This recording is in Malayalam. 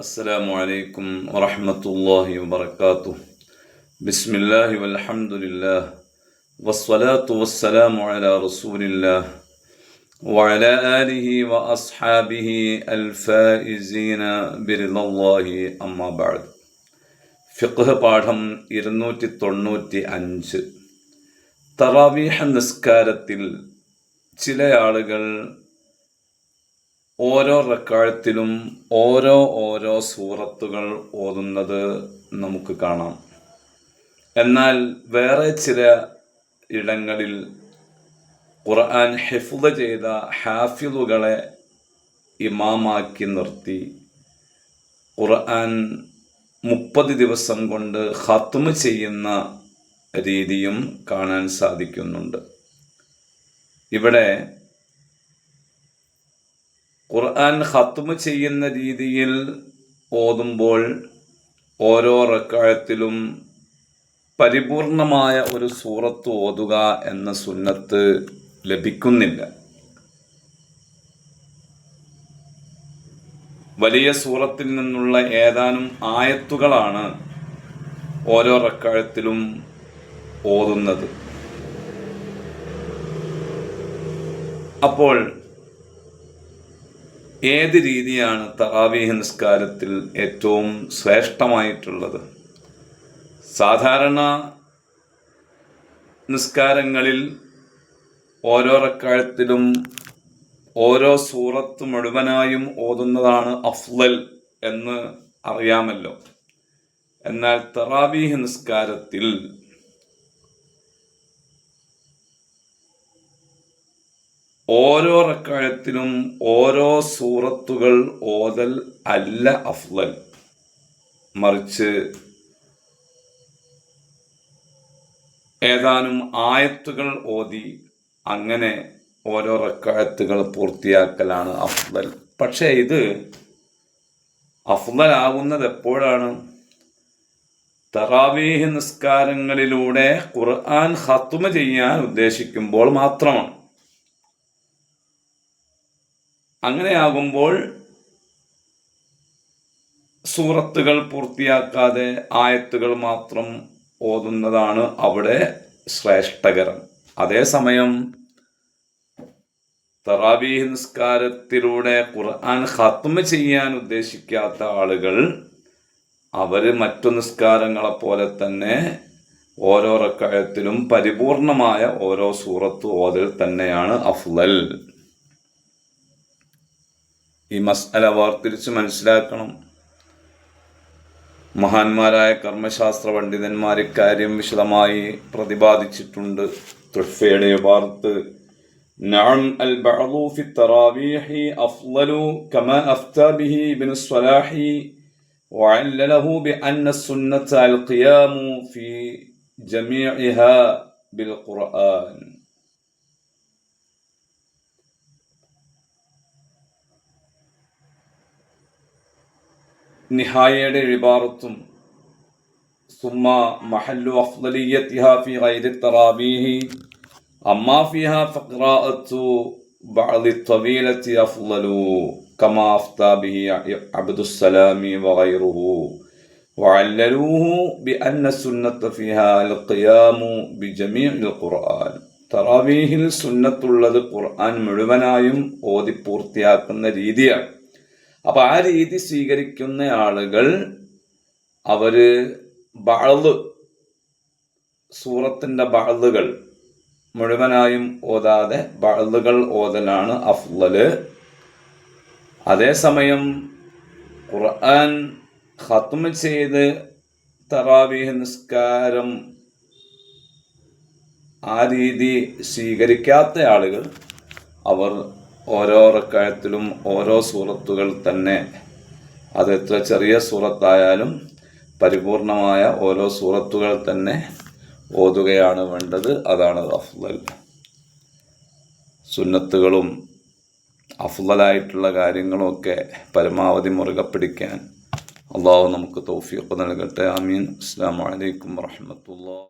السلام عليكم ورحمة الله وبركاته بسم الله والحمد لله والصلاة والسلام على رسول الله وعلى آله وأصحابه الفائزين برضا الله أما بعد ഫിഖ് പാഠം ഇരുന്നൂറ്റി തൊണ്ണൂറ്റി അഞ്ച് തറാവീഹ നിസ്കാരത്തിൽ ചില ആളുകൾ ഓരോ റക്കാഴത്തിലും ഓരോ ഓരോ സൂറത്തുകൾ ഓതുന്നത് നമുക്ക് കാണാം. എന്നാൽ വേറെ ചില ഇടങ്ങളിൽ ഖുർആൻ ഹെഫുദ ചെയ്ത ഹാഫിദുകളെ ഇമാമാക്കി നിർത്തി. ഖുർആൻ മുപ്പത് ദിവസം കൊണ്ട് ഹത്തുമ് ചെയ്യുന്ന രീതിയും കാണാൻ സാധിക്കുന്നുണ്ട്. ഇവിടെ ഖുർആൻ ഹത്തുമ ചെയ്യുന്ന രീതിയിൽ ഓതുമ്പോൾ ഓരോ റക്കായത്തിലും പരിപൂർണമായ ഒരു സൂറത്ത് ഓതുക എന്ന സുന്നത്ത് ലഭിക്കുന്നില്ല. വലിയ സൂറത്തിൽ നിന്നുള്ള ഏതാനും ആയത്തുകളാണ് ഓരോ റക്കായത്തിലും ഓതുന്നത്. അപ്പോൾ ഏത് രീതിയാണ് തറാവീഹ് നിസ്കാരത്തിൽ ഏറ്റവും ശ്രേഷ്ഠമായിട്ടുള്ളത്? സാധാരണ നിസ്കാരങ്ങളിൽ ഓരോ റക്കാഴത്തിലും ഓരോ സൂറത്ത് മുഴുവനായും ഓതുന്നതാണ് അഫ്ലൽ എന്ന് അറിയാമല്ലോ. എന്നാൽ തറാവീഹ് നിസ്കാരത്തിൽ ഓരോ റക്കായത്തിനും ഓരോ സൂറത്തുകൾ ഓതൽ അല്ല അഫ്ലൽ മറിച്ച് ഏതാനും ആയത്തുകൾ ഓതി അങ്ങനെ ഓരോ റക്കായത്തുകൾ പൂർത്തിയാക്കലാണ് അഫ്ലൽ പക്ഷേ ഇത് അഫ്ലലാകുന്നത് എപ്പോഴാണ്? തറാവീഹ് നിസ്കാരങ്ങളിലൂടെ ഖുർആൻ ഹത്തുമ ചെയ്യാൻ ഉദ്ദേശിക്കുമ്പോൾ മാത്രമാണ്. അങ്ങനെയാകുമ്പോൾ സൂറത്തുകൾ പൂർത്തിയാക്കാതെ ആയത്തുകൾ മാത്രം ഓതുന്നതാണ് അവിടെ ശ്രേഷ്ഠകരം അതേസമയം തറാബീഹ് നിസ്കാരത്തിലൂടെ ഖുർആൻ ഹത്മ ചെയ്യാൻ ഉദ്ദേശിക്കാത്ത ആളുകൾ അവർ മറ്റു നിസ്കാരങ്ങളെപ്പോലെ തന്നെ ഓരോ റക്കായത്തിലും പരിപൂർണമായ ഓരോ സൂറത്ത് ഓതൽ തന്നെയാണ് അഫ്ലൽ ഈ മസ്അല വേർതിരിച്ച് മനസ്സിലാക്കണം മഹാന്മാരായ കർമ്മശാസ്ത്ര പണ്ഡിതന്മാർ ഇക്കാര്യം വിശദമായി പ്രതിപാദിച്ചിട്ടുണ്ട് തുഫയുടെ വാർത്ത് نعم البعض في التراويح أفضل كما أفتى به ابن الصلاح وعلله بأن السنة القيام في جميعها بالقرآن നിഹായയുടെ ഇബാറത്തും സുമ്മ മഹല്ലു അഫ്ദലിയത്തിഹ ഫി ഗൈരി തറാബീഹി അമ്മാ ഫിഹ ഫഖ്റാഅത്തു بعض الطويلة أفضل كما أفتى به عبد السلام وغيره وعللوه بأن السنة فيها القيام بجميع القرآن തറാവീഹിൽ സുന്നത്തുള്ളത് ഖുർആൻ മുഴുവനായും ഓതി പൂർത്തിയാക്കുന്ന രീതിയാണ് അപ്പൊ ആ രീതി സ്വീകരിക്കുന്ന ആളുകൾ അവർ ബഅൾ സൂറത്തിന്റെ ബഅളുകൾ മുഴുവനായും ഓതാതെ ബഅളുകൾ ഓതലാണ് അഫ്ലല് അതേസമയം ഖുർആൻ ഖത്മ ചെയ്ത് തറാവീഹ് നിസ്കാരം ആ രീതി സ്വീകരിക്കാത്ത ആളുകൾ അവർ ഓരോ റക്കായത്തിലും ഓരോ സൂറത്തുകൾ തന്നെ. അത് എത്ര ചെറിയ സൂറത്തായാലും പരിപൂർണമായ ഓരോ സൂറത്തുകൾ തന്നെ ഓതുകയാണ് വേണ്ടത്. അതാണ് അഫ്ലൽ സുന്നത്തുകളും അഫ്ലലായിട്ടുള്ള കാര്യങ്ങളുമൊക്കെ പരമാവധി മുറുകെ പിടിക്കാൻ അള്ളാഹു നമുക്ക് തൗഫീഖ് നൽകട്ടെ. അമീൻ അസ്സാം വലൈക്കും വാഹമത്തുള്ള